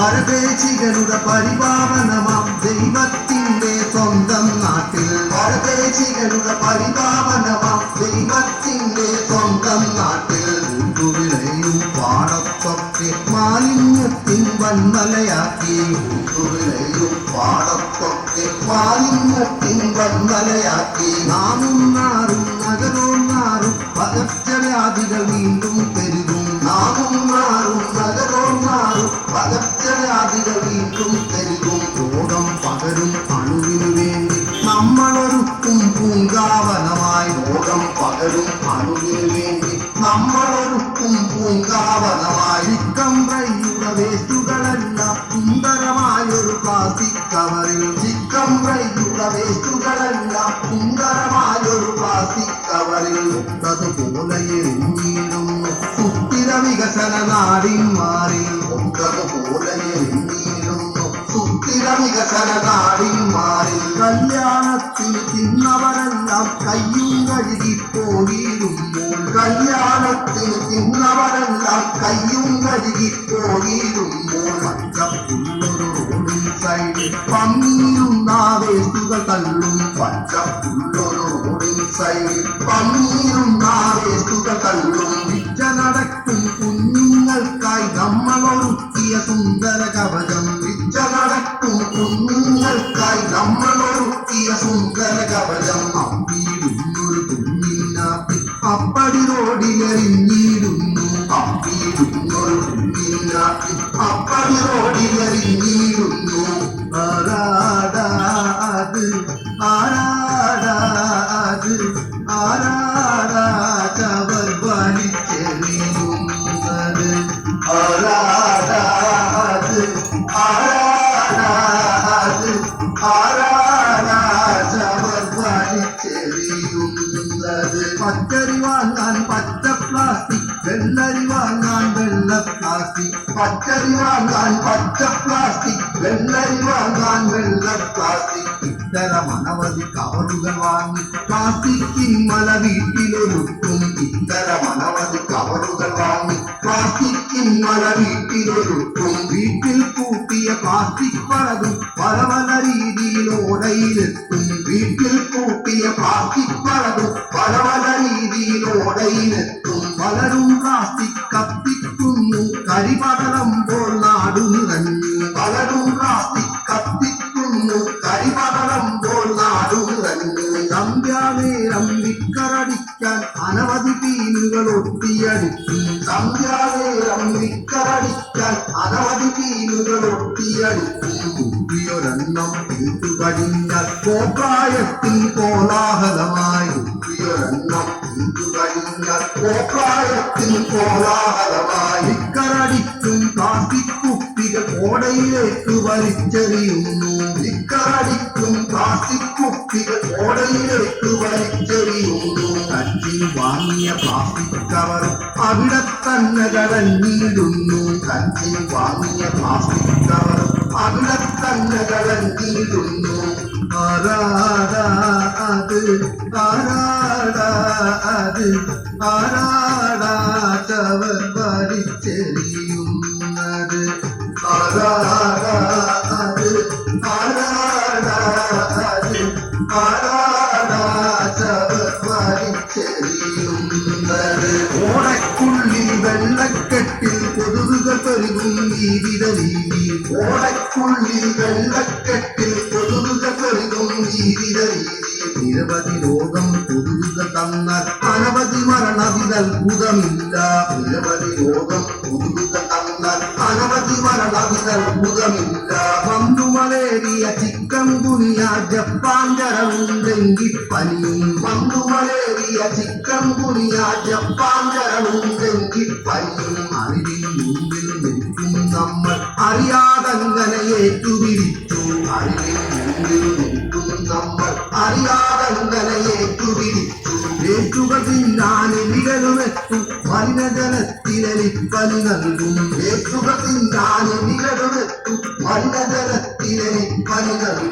പരദേശികളുടെ പരിപാവനമാം ദൈവത്തിന്റെ സ്വന്തം നാട്ടിൽ. പരദേശികളുടെ പരിപാവനമാം ദൈവത്തിന്റെ സ്വന്തം നാട്ടിൽ. കൂട്ടുവിളയും പാടത്തൊക്കെ മാലിന്യത്തിൻ വന്മലയാക്കി കൂട്ടുവിളയും പാടത്തൊക്കെ മാലിന്യത്തിൻ വന്മലയാക്കി നാമും നാറും നഗരവും നാറും പകർച്ചവ്യാധികൾ വീണ്ടും നമ്മളൊരുക്കും പൂങ്കാവനമായി ലോകം പകരും അണുവിനു വേണ്ടി നമ്മളൊരുക്കും പൂങ്കാവനമായി. ചിക്കൻ ഫ്രൈയുടെ വേസ്റ്റുകളെല്ലാം സുന്ദരമായൊരു പ്ലാസ്റ്റിക് കവറിൽ. ചിക്കൻ ഫ്രൈയുടെ വേസ്റ്റുകളെല്ലാം സുന്ദരമായൊരു പ്ലാസ്റ്റിക് കവറിൽ. ഒത്തതുപോലെ എറിഞ്ഞിടുന്നു സുസ്ഥിര വികസന നാടിൻ മാറി ഒത്തതുപോലെ എറിഞ്ഞിടുന്നു സുസ്ഥിര വികസന മാറി കയ്യും കഴുകി പോയിരുമ്പോൾ കല്യാണത്തിന് തിന്നവരെല്ലാം കയ്യും കരുകിപ്പോയിരുമ്പോൾ പച്ചപ്പുള്ളൊരു സൈഡിൽ തള്ളും. പച്ചപ്പുള്ളൊരു സൈഡിൽ വേസ്റ്റുകൾ തള്ളും. വിച്ച നടക്കും കുഞ്ഞുങ്ങൾക്കായി നമ്മളൊരുക്കിയ സുന്ദര കവചം. വിജ നടക്കും കുഞ്ഞുങ്ങൾക്കായി നമ്മളൊരുക്കിയ സുന്ദര കവചം. ആരാടാ ചവർ വലിച്ചെറിയുന്നത് ആരാടാ അത് ആരാടാ അത് ആരാടാ ചവർ വലിച്ചെറിയുന്നത് പച്ചരി വാങ്ങാൻ പച്ച പ്ലാസ്റ്റിക് വെള്ളരി വാങ്ങാൻ വെള്ള പ്ലാസ്റ്റിക് പച്ചരി വാങ്ങാൻ പച്ച പ്ലാസ്റ്റിക് വെള്ളരി വാങ്ങാൻ വെള്ള പ്ലാസ്റ്റിക് ഇത്തരം അനവധി കവറുകൾ വാങ്ങി പ്ലാസ്റ്റിക്കിൻ മല വീട്ടിലൊരുക്കും ഇത്തരം അനവധി കവറുകൾ വാങ്ങി പ്ലാസ്റ്റിക്കിൻ മല വീട്ടിലൊരുക്കും വീട്ടിൽ കൂട്ടിയ പ്ലാസ്റ്റിക് പലതും പല പല രീതിയിൽ ഓടയിലെത്തും വീട്ടിൽ കൂട്ടിയ പ്ലാസ്റ്റിക് പലതും പല പല രീതിയിൽ ഓടയിലെത്തും പലരും പ്ലാസ്റ്റിക് കത്തിക്കുന്നു സന്ധ്യാനേരം വിക്കറടിക്കാൻ അനവധി കഴിഞ്ഞാൽ കോപ്രായത്തിൽ കോലാഹലമായി ഓടയിലേക്ക് വലിച്ചെറിയുന്നു. വിക്കറടിക്കും പ്ലാസ്റ്റിക് കുപ്പികൾ ഓടയിലേക്ക് വലിച്ചെറിയുന്നു. കച്ചി വാങ്ങിയ പ്ലാസ്റ്റിക് കവർ അവിടെ തന്നെ കടഞ്ഞിടുന്നു കച്ചി വാങ്ങിയ പ്ലാസ്റ്റിക് കവർ അവിടെ തന്നെ കടഞ്ഞിടുന്നു ആരാടാ അത്? ആരാടാ അത്? ആരാടാ വലിച്ചെറിയുന്നത് പെരുകും ജീവിത രീതി ഓടക്കുള്ളിൽ വെള്ളക്കെട്ടിൽ കൊതുകുകൾ പെരുകും ജീവിത രീതി നിരവധി രോഗം കൊതുകുകൾ തന്നാൽ അനവധി മരണവിധ അത്ഭുതമില്ല നിരവധി രോഗം കൊതുകുകൾ ജപ്പാൻ ജരവും ഡെങ്കിപ്പനിയും പന്തു മലേറിയ ചിക്കൻ ഗുനിയ ജപ്പാൻ ജരവും ഡെങ്കിപ്പനിയും അറിവിൻ മുമ്പിൽ നിൽക്കും നമ്മൾ അറിയാതങ്ങനെ ഏറ്റുപിടിച്ചു അറിവിൽ മുമ്പിൽ നിൽക്കും നമ്മൾ അറിയാതങ്ങനെ ഏറ്റുപിടിച്ചു വേറ്റുകൾ തിന്നാൻ വിരലുമെത്തും മലിനജലത്തിലെലിപ്പനി നൽകും വേറ്റുകൾ തിന്നാൻ വിരലുമെത്തും നൽകും